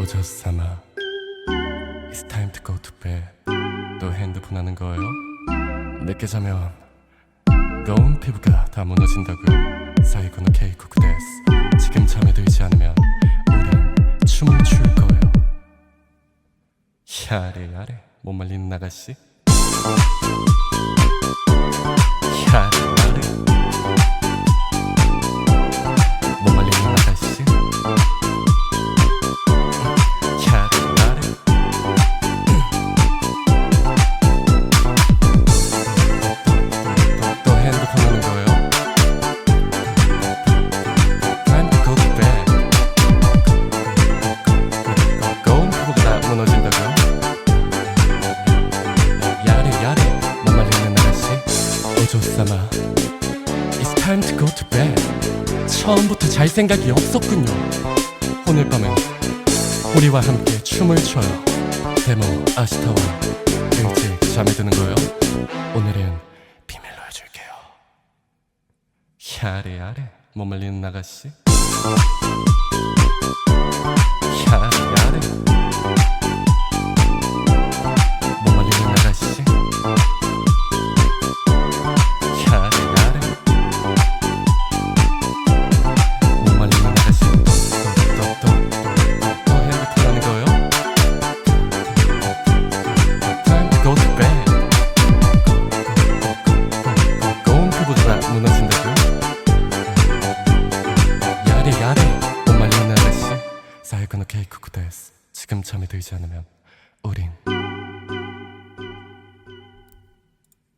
오졌사마 It's time to go to bed. 또 핸드폰 하는 거예요? 늦게 자면 고운 피부가 다 무너진다고요. 사이코노 케이쿠쿠 데스 지금 잠에 들지 않으면 우린 춤을 출 거예요. 야래 야래 못 말리는 아가씨 조사마. It's time to go to bed. 처음부터 잘 생각이 없었군요. 오늘 밤은 우리와 함께 춤을 춰요. 데모 아시타와 일찍 잠에 드는 거요. 오늘은 비밀로 해줄게요. 야래 야래 못 말리는 아가씨. 야래 のケイククです。지금 잠이 들지 않으면 우린